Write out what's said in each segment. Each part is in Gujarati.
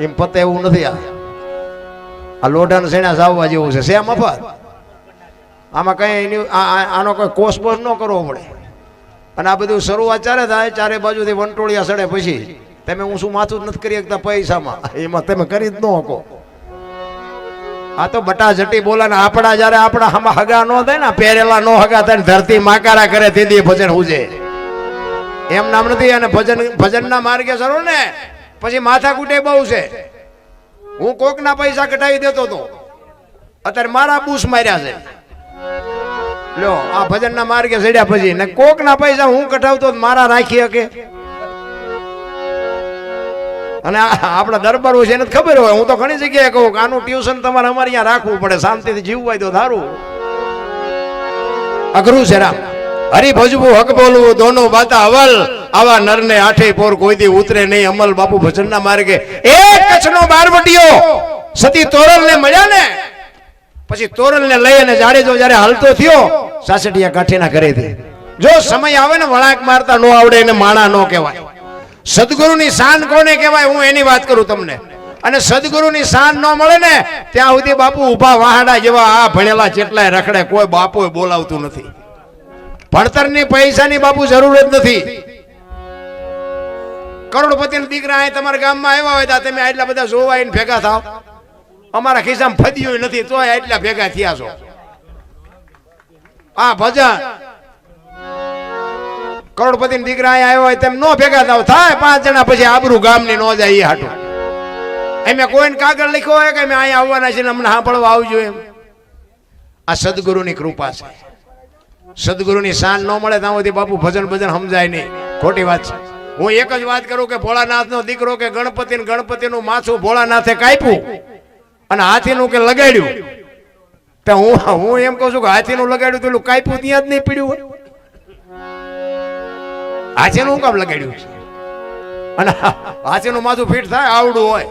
એમ પતે એવું નથી આ. આ લોઢાને સેણા સાવવા જેવું છે. શેમ અફર આમાં કંઈ એની- આનો કોઈ કોર્સ બોસ ન કરવો પડે. અને આ બધું શરૂઆત ચારે થાય, ચારે બાજુથી વંટોળિયા સડે પછી તમે હું શું માથું નથી કરી શકતા પૈસામાં? એમાં તમે કરી જ ન શકો. આ તો બટા જટી બોલે ને આપણા જયારે આપણા હમ હગા ન થાય ને, પહેરેલા નો હગા થાય ધરતી માકારા કરે તે ભજન હુજે. એમ નામ નથી, અને ભજન ભજનના માર્ગે સરો ને. પછી માથા કૂટે બહુ છે. હું કોકના પૈસા કટાવી દેતો હતો અત્યારે મારા બૂસ માર્યા છે. લ્યો, આ ભજનના માર્ગે ચડ્યા પછી. ને કોકના પૈસા હું કઢાવતો મારા રાખી શકે? અને આપણા દરબારો છે, એને તો ખબર હોય. હું તો ઘણી જગ્યાએ કહું કે આનું ટ્યુશન તમારે અમારે અહીંયા રાખવું પડે. શાંતિથી જીવવું હોય તો ધારું અઘરું છે રામ. હરી ભજવું હક બોલવું, દોનો બાતા અવલ આવા નરને આઠે પોર કોઈ દી ઉતરે નહીં, અમલ બાપુ ભજનના માર્ગે. એ કચ્છનો બારવટીયો સતી તોરલ ને મળ્યા ને પછી તોરલ ને લઈ અને જાડેજો જ્યારે હાલતો થયો સાસઠિયા કાઠીના ઘરેથી. જો સમય આવે ને વળાંક મારતા નો આવડે એને માણા નો કહેવાય. સદગુરુની શાન કોને કહેવાય, હું એની વાત કરું તમને. અને સદગુરુની શાન ન મળે ને, ત્યાં સુધી બાપુ ઊભા વાહડા જેવા આ ભણેલા જેટલાય રખડે, કોઈ બાપુ બોલાવતું નથી. ભણતરની પૈસાની બાપુ જરૂર જ નથી. કરોડપતિના દીકરા અહીં તમારા ગામમાં આવ્યા હોય તમે આટલા બધા જોવા આવીને ભેગા થાવ. અમારા ખિસ્સામાં ફદ્યું નથી, તોય આટલા ભેગા થયા છો. આ ભજન. કરોડપતિ દીકરા અહીંયા આવ્યો હોય તેમ નો ભેગા થાવ. થાય પાંચ જણા પછી આબરૂ ગામની નો જાય એ હાટું. એમ કોઈને કાગળ લખ્યો હોય કે અમે અહીંયા આવવાના છે અમને સાંભળવા આવજો એમ. આ સદગુરુની કૃપા છે. સદગુરુની શાન ન મળે ત્યાં સુધી બાપુ ભજન ભજન સમજાય નહીં. ખોટી વાત છે. હું એક જ વાત કરું કે ભોળાનાથનો દીકરો કે ગણપતિ ગણપતિનું માથું ભોળાનાથે કાપ્યું અને હાથીનું કે લગાડ્યું. તો હું હું એમ કહું છું કે હાથીનું લગાડ્યું પેલું કાપ્યું ત્યાં જ નહીં પીડ્યું હોય. હાથીનું હું કામ લગાડ્યું છે? અને હાથીનું માથું ફીટ થાય, આવડું હોય.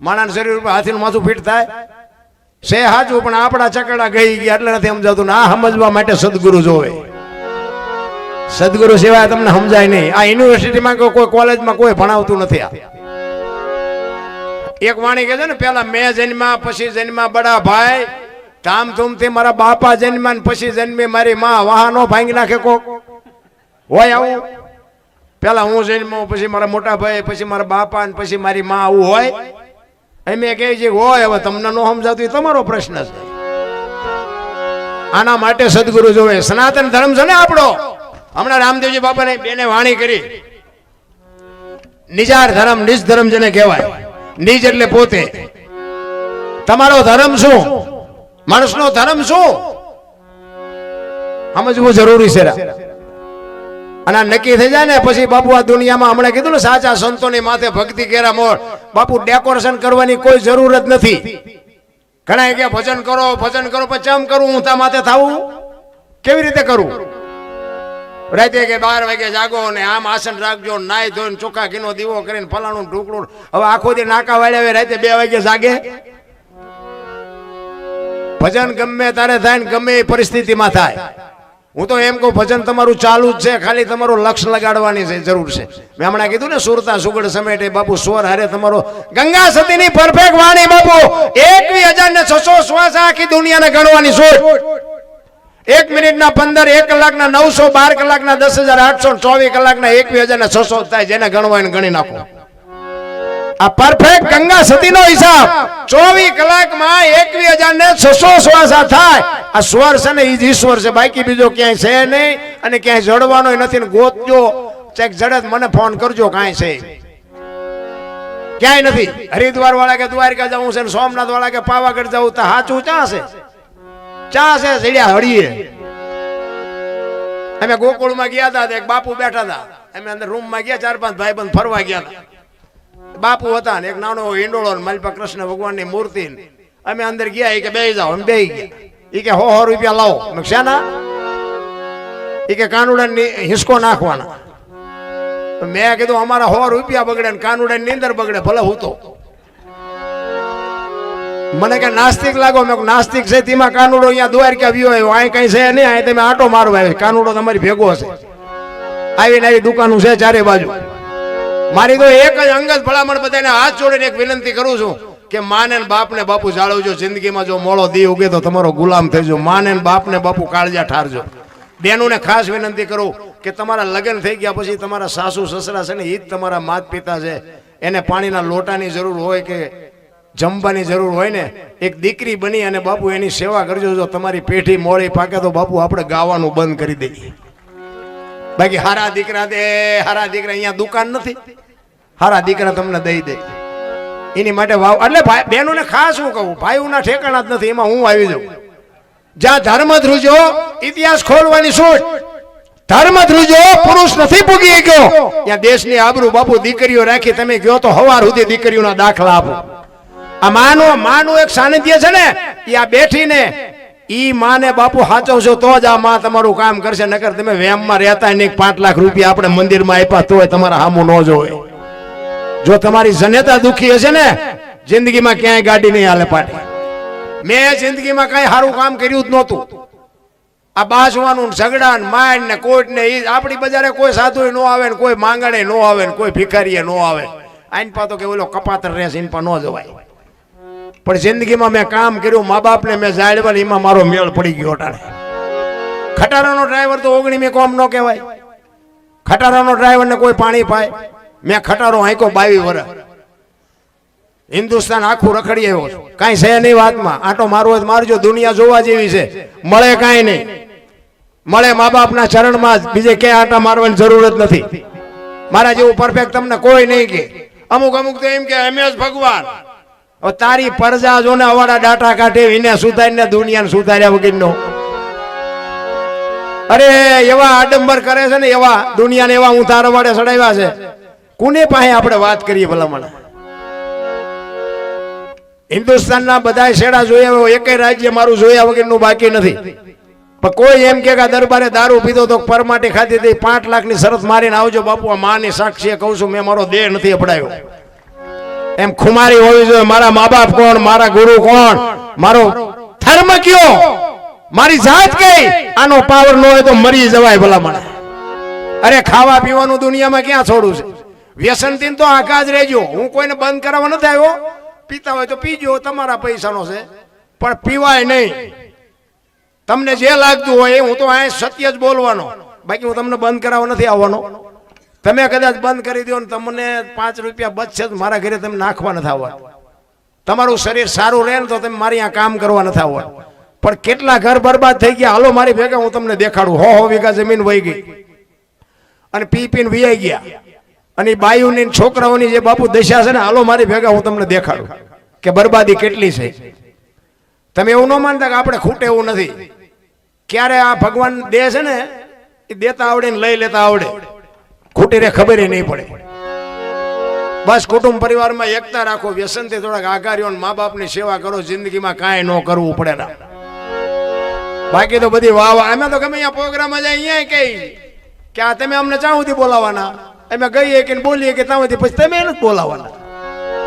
માણાના શરીર ઉપર હાથીનું માથું ફીટ થાય. શે હાજુ પણ આપણા ચકડા ગઈ ગયા એટલે નથી સમજાતું ને સમજવા માટે સદગુરુ જોવે. સદગુરુ સિવાય તમને સમજાય નહીં. આ યુનિવર્સિટીમાં કે કોઈ કોલેજમાં કોઈ ભણાવતું નથી આ. એક વાણી કહે છે ને, પેલા મેં જન્મા પછી જન્મા બડા ભાઈ. ધામધૂમથી મારા બાપા જન્મા ને પછી જન્મી મારી માં. વાહનો ભાંગી નાખે કોક. હોય આવું. પેલા હું જન્મો પછી મારા મોટા ભાઈ, પછી મારા બાપા ને પછી મારી માં આવું હોય. એમ કહે છે હોય, હવે તમને ન સમજાતું એ તમારો પ્રશ્ન છે. આના માટે સદગુરુ જોવે. સનાતન ધર્મ છે ને આપણો. હમણાં રામદેવજી બાપાને બેને વાણી કરી. નિજાર ધર્મ, નિજ ધર્મ જેને કહેવાય. નિજ એટલે પોતે. તમારો ધર્મ શું? માણસનો ધર્મ શું? સમજવું જરૂરી છે. અને નક્કી થઈ જાય ને, પછી બાપુ આ દુનિયામાં હમણાં કીધું ને, સાચા સંતોની માથે ભક્તિ કેરા મોર. બાપુ ડેકોરેશન કરવાની કોઈ જરૂર જ નથી. ઘણા કે ભજન કરો ભજન કરો પછી ચમ કરું, હું તા માથે થાવું? કેવી રીતે કરું? રાતે કે બાર વાગે જાગો ને આમ આસન રાખજો નાય ધોઈને ચોખ્ખા ઘીનો દીવો કરીને ફલાણું ઢોકળું. હવે આખો દી નાકા વાળ્યા હવે રાતે બે વાગે જાગે. ભજન ગમે તારે થાય ને ગમે એ પરિસ્થિતિમાં થાય. હું તો એમ કહું, ભજન તમારું ચાલુ જ છે, ખાલી તમારું લક્ષ લગાડવાની છે જરૂર છે. મેં હમણાં કીધું ને, સુરતા સુગડ સમેટે બાપુ સ્વર હારે તમારો. ગંગા સતીની પરફેક્ટ વાણી બાપુ એકવી હજાર ને છસો શ્વાસ આખી દુનિયાને ગણવાની સોચ. એક મિનિટના પંદર, એક કલાકના નવસો, બાર કલાકના દસ હજાર, આઠસો, ચોવીસ કલાકના એકવીસ હજાર છસો થાય, જેને ગણવા ગણી નાખો. આ પરફેક્ટ ગંગા સતીનો હિસાબ. ચોવીસ કલાકમાં એકવીસ હજાર ને છસો શ્વાસા થાય. આ સ્વર છે ને, ઈ જ ઈશ્વર છે. બાકી બીજો ક્યાંય છે નહીં અને ક્યાંય જડવાનો નથી ને ગોતજો. ચેક જડત મને ફોન કરજો, કાંઈ છે. ક્યાંય નથી. હરિદ્વાર વાળા કે દ્વારકા જવું છે સોમનાથ વાળા કે પાવાગઢ જવું તો સાચું ચા છે? ચા છે, સીડ્યા હળીએ. અમે ગોકુળમાં ગયા હતા એક બાપુ બેઠા હતા. અમે અંદર રૂમમાં ગયા, ચાર પાંચ ભાઈ બંધ ફરવા ગયા હતા. બાપુ હતા ને એક નાનો હિંડોળો પાસે કૃષ્ણ ભગવાનની મૂર્તિ અમે અંદર ગયા એ કે બે જાઓ, અમે બે ગયા. એ કે હો હો, રૂપિયા લાવો. મેં શેના? એ કે કાનુડા હિસકો નાખવાના. મેં કીધું, અમારા સો રૂપિયા બગડે ને કાનુડા ની અંદર બગડે, ભલે હું તો. મને કે નાસ્તિક લાગો. મેં નાસ્તિક છે, તેમાં કાનુડો અહીંયા દ્વારકા વ્યો આવ્યો? અહીં કઈ છે નહીં અહીં તમે આટો મારો આવ્યો કાનુડો તમારી ભેગો હશે. આવીને આવી દુકાનો છે ચારે બાજુ. મારી તો એક જ અંગત ભલામણ બધાને હાથ જોડીને એક વિનંતી કરું છું કે માને બાપને બાપુ જાળવજો. જિંદગીમાં જો મોળો દી ઉગે તો તમારો ગુલામ થઈજો માને ને બાપને બાપુ કાળજા ઠારજો. બેનોને ખાસ વિનંતી કરું કે તમારા લગ્ન થઈ ગયા પછી તમારા સાસુ, સસરા છે ને એ જ તમારા માત પિતા છે. એને પાણીના લોટાની જરૂર હોય કે જમવાની જરૂર હોય ને, એક દીકરી બની અને બાપુ એની સેવા કરજો. જો તમારી પેઢી મોડી પાકે તો બાપુ આપણે ગાવાનું બંધ કરી દઈએ. બાકી હારા દીકરા દે, હારા દીકરા અહીંયા દુકાન નથી. હારા દીકરા તમને દઈ દે. એની માટે વાવ, એટલે ભાઈ બહેનોને ખાસ હું કહું, ભાઈઓના ઠેકાણા જ નથી, એમાં હું આવી જાઉં. જ્યાં ધર્મ ધ્રુજો, ઇતિહાસ ખોલવાની છૂટ. ધર્મ ધ્રુજો, પુરુષ નથી પૂગી ગયો. ત્યાં દેશની આબરૂ બાપુ દીકરીઓ રાખી, તમે ગયો તો હવાર સુધી દીકરીઓના દાખલા આપો. આ માનું માનું એક સાનિધ્ય છે ને એ આ બેઠીને, ઈ માને બાપુ સાચવશો તો જ આ માં તમારું કામ કરશે, નકર તમે વેમમાં રહેતા નહીં, પાંચ લાખ રૂપિયા આપણે મંદિરમાં આપ્યા તોય તમારા હામું ન જોવે. જો તમારી જનેતા દુખી હશે ને, જિંદગીમાં ક્યાંય ગાડી નહીં હાલે પાટી. મેં જિંદગીમાં કઈ સારું કામ કર્યું જ નહોતું. આ બાસવાનું ઝઘડા ને માર ને કોટ ને ઈ આપણી બજારે કોઈ સાધુ ન આવે ને કોઈ માંગણે ન આવે ને કોઈ ભિખારીએ ન આવે. આઈન પા તો કે ઓલો કપાતર રહેશે એન પા ન જવાય. પણ જિંદગીમાં મેં કામ કર્યું મા બાપને મેં જાળવા એમાં મારો મેળ પડી ગયો અટાણે. ખટારાનો ડ્રાઈવર તો ઓગણીમી કોમ ન કહેવાય. ખટારાનો ડ્રાઈવરને કોઈ પાણી પાય. મેં ખટારો હાંકો બાવી વર હિન્દુસ્તાન આખું રખડી આવ્યો છું. કાંઈ છે નહીં વાતમાં. આટો મારવો મારજો દુનિયા જોવા જેવી છે. મળે કાંઈ નહીં. મળે મા બાપના ચરણમાં જ બીજે ક્યાંય આટા મારવાની જરૂર જ નથી. મારા જેવું પરફેક્ટ તમને કોઈ નહીં કે. અમુક અમુક તો એમ કે એમ ભગવાન. તારી પરજા જો ને અવાડા ડાટા કાઢે એને સુધારીને દુનિયાને સુધાર્યા વગરનો. અરે, એવા આડંબર કરે છે ને, એવા દુનિયાને એવા હું તારા વાડે સડાવ્યા છે. કોને પાસે આપણે વાત કરીએ ભલામણ? હિન્દુસ્તાનના બધા શેડા જોયા એકેય રાજ્ય મારું જોયા વગરનું બાકી નથી. પણ કોઈ એમ કે દરબારે દારૂ પીધો તો પરમાટી ખાધી હતી, પાંચ લાખની શરત મારીને આવજો બાપુ, આ માની સાક્ષીએ કહું છું, મેં મારો દેહ નથી અપડાયો. એમ ખુમારી હોવી જોઈએ. મારા મા બાપ કોણ? મારા ગુરુ કોણ? મારો ધર્મ કયો? મારી જાત કઈ? આનો પાવર ન હોય તો મરી જવાય ભલામણ. અરે ખાવા પીવાનું દુનિયામાં ક્યાં છોડું છે? વ્યસનથી તો આંકા જ રહેજો. હું કોઈને બંધ કરાવવા નથી આવ્યો. પીતા હોય તો પીજો, તમારા પૈસાનો છે. પણ પીવાય નહીં. તમને જે લાગતું હોય હું તો અહીંયા સત્ય જ બોલવાનો. બાકી હું તમને બંધ કરાવવા નથી આવવાનો. તમે કદાચ બંધ કરી દો ને તમને પાંચ રૂપિયા બચશે તો મારા ઘરે તમે નાખવા નથી આવવા તમારું શરીર સારું રહે ને તો તમે મારી અહીંયા કામ કરવા નથી આવવા પણ કેટલા ઘર બરબાદ થઈ ગયા, હાલો મારી ભેગા, હું તમને દેખાડું. હો હો, વીઘા જમીન વહી ગઈ. અને પી પીને વિયાઈ ગયા. અને બાયુની છોકરાઓની જે બાપુ દશા છે ને, હાલો મારી ભેગા, હું તમને દેખાડું. કે બરબાદી કેટલી છે. તમે એવું ન માનતા કે આપણે ખૂટે એવું નથી. ક્યારે આ ભગવાન દે છે ને, એ દેતા આવડે ને લઈ લેતા આવડે. ખૂટી રે ખબર નહીં પડે. બસ કુટુંબ પરિવારમાં એકતા રાખો, વ્યસનથી થોડાક આઘારીઓ મા બાપની સેવા કરો, જિંદગીમાં કાંઈ ન કરવું પડે ના. બાકી તો બધી વાહ વાહ, અમે તો ગમે અહીંયા પ્રોગ્રામ જાય અહીંયા કઈ કે આ તમે અમને ચાં સુધી બોલાવાના અમે ગઈએ કે બોલીએ કે ત્યાંથી પછી તમે નથી બોલાવાના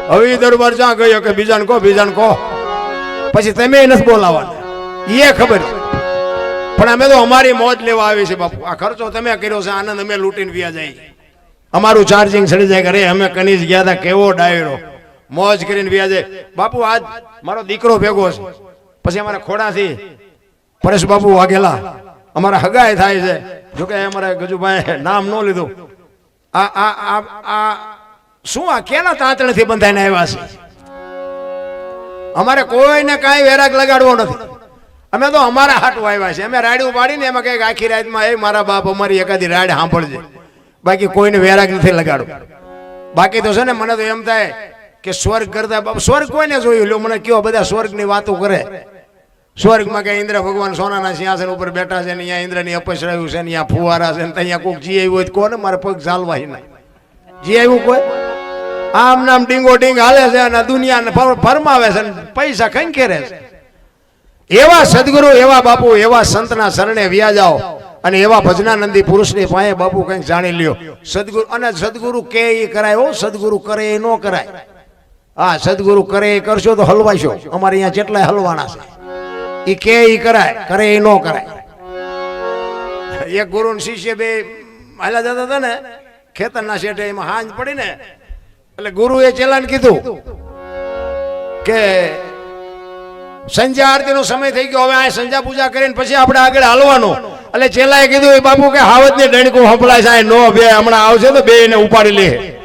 હવે દરબાર જ્યાં ગયો કે બીજાને કહો બીજાને કહો. પછી તમે નથી બોલાવાના એ ખબર છે. પણ અમે તો અમારી મોજ લેવા આવી છે, બાપુ. આ ખર્ચો તમે કર્યો છે, આનંદ અમે લૂંટીને વ્યા જાય અમારું ચાર્જિંગ સડી જાય કરે અમે કનીજ ગયા હતા કેવો ડાયરો. મોજ કરીને વ્યા જાય બાપુ, આજ મારો દીકરો ભેગો છે. પછી અમારા ખોડાથી પરેશ બાપુ વાઘેલા. અમારા હગાય થાય છે. જોકે અમારા ગજુભાઈ નામ ન લીધું. આ આ આ આ, શું આ કેના તાંતણથી બંધાઈને આવ્યા છે? અમારે કોઈને કાંઈ વેરાગ લગાડવો નથી. અમે તો અમારા હાટું આવ્યા છે અમે રાડ્યું પાડીને એમાં કંઈક આખી રાતમાં, એ મારા બાપ, અમારી એકાદી રાડ સાંભળજે. બાકી કોઈને વેરાગ નથી લગાડો. બાકી તો છે ને, મને તો એમ થાય કે સ્વર્ગ કરતા સ્વર્ગ કોઈને જોયું? લો મને કયો, બધા સ્વર્ગની વાતો કરે. સ્વર્ગમાં કે ઇન્દ્ર ભગવાન સોનાના સિંહાસન ઉપર બેઠા છે ને અહીંયા ઇન્દ્રની અપસરાયું છે ને અહીંયા ફુવારા છે ને અહીંયા કોઈક જી આવ્યું હોય તો કોને મારે પગ ચાલવા ના જી આવ્યું કોઈ? આમ નામ ડીંગો ડીંગ હાલે છે અને દુનિયાને ફરમાવે છે ને પૈસા ખંખેરે છે. એવા સદગુરુ, એવા બાપુ, એવા સંતના શરણે વ્યા જાઓ અને એવા ભજનાનંદી પુરુષની પાસે બાપુ કંઈક જાણી લ્યો. સદગુરુ અને સદગુરુ કે એ કરાય હો? સદગુરુ કરે એ ન કરાય. હા, સદગુરુ કરે એ કરશો તો હલવાશો. અમારે અહીંયા જેટલાય હલવાના છે. એ કે એ કરાય, કરે એ ન કરાય. એક ગુરુ શિષ્ય બે હાલા જતા હતા ને, ખેતરના શેઠે એમાં હાંજ પડી ને એટલે ગુરુએ ચેલાને કીધું કે સંધ્યા આરતીનો સમય થઈ ગયો. હવે આ સંધ્યા પૂજા કરીને પછી આપણે આગળ હાલવાનું. એટલે ચેલાએ કીધું, એ બાપુ કે હાવજને ડણકું સંભળાય આ નો બે, હમણાં આવશે તો બે એને ઉપાડી લે.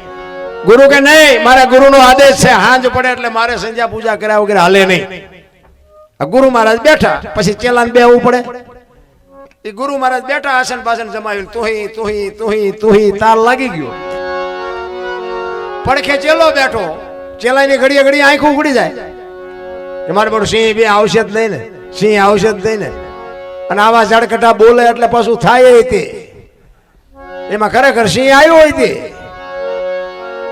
ગુરુ કે, નહીં, મારા ગુરુનો આદેશ છે, હાંજ પડે એટલે મારે સંધ્યા પૂજા કર્યા વગર હાલે નહીં. ગુરુ મહારાજ બેઠા, પછી ચેલાને બેહવું પડે. એ ગુરુ મહારાજ બેઠા, આસન પાસન જમાવ્યું તોહી તોહી તોહી તોહી, તાલ લાગી ગયો. પડખે ચેલો બેઠો. ચેલાની ઘડીએ ઘડી આંખ ઉગડી જાય. કે મારે બધું સિંહ બે આવશે જ નહીં ને સિંહ આવશે જ નહીં ને અને આવા ઝાડકટા બોલે એટલે પાછું થાય તે. એમાં ખરેખર સિંહ આવ્યો હોય તે.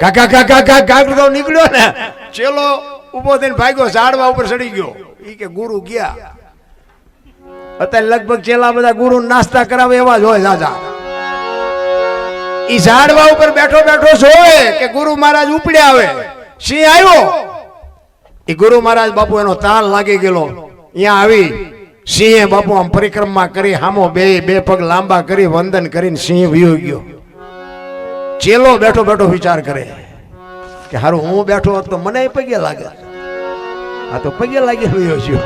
કાકા કાકા કાકા તો નીકળ્યો ને. ચેલો ઊભો થઈને ભાગ્યો, ઝાડવા ઉપર ચડી ગયો. એ કે ગુરુ ગયા. અત્યારે લગભગ ચેલા બધા ગુરુ નાસ્તા કરાવે એવા જ હોય દાદા ઈ ઝાડવા ઉપર બેઠો બેઠો જોવે કે ગુરુ મહારાજ ઉપડ્યા આવે. સિંહ આવ્યો. એ ગુરુ મહારાજ બાપુ એનો તાલ લાગી ગયેલો. અહીંયા આવી, સિંહે બાપુ આમ પરિક્રમા કરી, હામો બે બે પગ લાંબા કરી, વંદન કરીને સિંહ વિયો ગયો. ચેલો બેઠો બેઠો વિચાર કરે કે હારું હું બેઠો હોત તો મને પગે લાગે. આ તો પગે લાગી રહ્યો છું.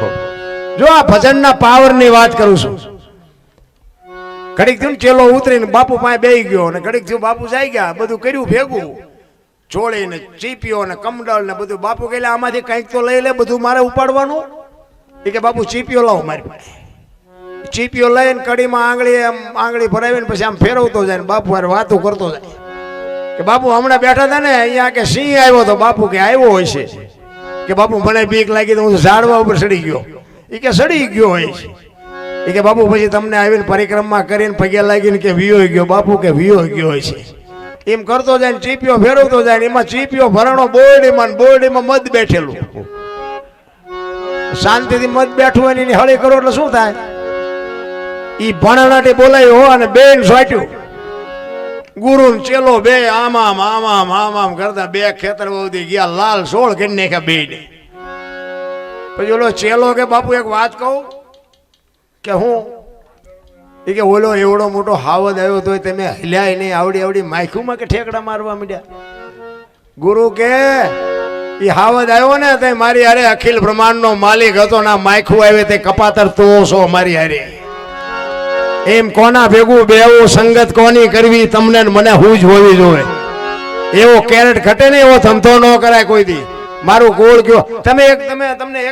જો આ ભજનના પાવરની વાત કરું છું. ઘડીક થયું ચેલો ઉતરીને બાપુ પાસે બેહી ગયો અને ઘડીક થયું બાપુ જાય ગયા, બધું કર્યું, ભેગું. ચોળી ને ચીપીઓ ને કમડળ ને બધું બાપુ કે આમાંથી કંઈક તો લઈ લે, બધું મારે ઉપાડવાનું. એ કે, બાપુ ચીપીઓ લાવો મારી પાસે. ચીપીઓ લઈને કડીમાં આંગળી આમ આંગળી ભરાવીને પછી આમ ફેરવતો જાય ને બાપુ હારે વાતો કરતો જાય. કે બાપુ, હમણાં બેઠા હતા ને, અહીંયા કે સિંહ આવ્યો તો બાપુ કે આવ્યો હોય છે. કે બાપુ, મને બીક લાગી તો હું ઝાડવા ઉપર સડી ગયો. એ કે, સડી ગયો હોય છે. એ કે, બાપુ, પછી તમને આવીને પરિક્રમા કરીને પગે લાગીને કે વિયો ગયો, બાપુ કે વિયો ગયો હોય છે. એમ કરતો જાય ને ચીપીઓ ફેરવતો જાય ને એમાં ચીપીઓ ભરણો બોરડીમાં બોરડીમાં મધ બેઠેલું. શાંતિથી મધ બેઠું હોય એની હળી કરો એટલે શું થાય? ઈ ભણાનાટી બોલાયું હો અને બેન સોટ્યું. ગુરુ ચેલો બે આમામ આમામ આમામ કરતા બે ખેતર બહુથી ગયા, લાલ સોળ કરી નાખ્યા બે ને પછી ઓલો ચેલો કે, બાપુ, એક વાત કહું? કે હું એ કે ઓલો એવડો મોટો હાવદ આવ્યો તો તમે હલ્યાય નહીં, આવડી આવડી માયખુમાં કે ઠેકડા મારવા માંડ્યા? ગુરુ કે એ હાવદ આવ્યો ને તે મારી હારે અખિલ બ્રહ્માંડનો માલિક હતો ના માયખું આવે તે કપાતર તો છો મારી હારે. એમ કોના ભેગું બેવું સંગત કોની કરવી તમને મને હું જ હોવી જોઈએ. એવો કેરેટ ઘટે ને એવો ધંધો ન કરાય કોઈ દી. મારું ગોળ કયો તમે એક તમે તમને એક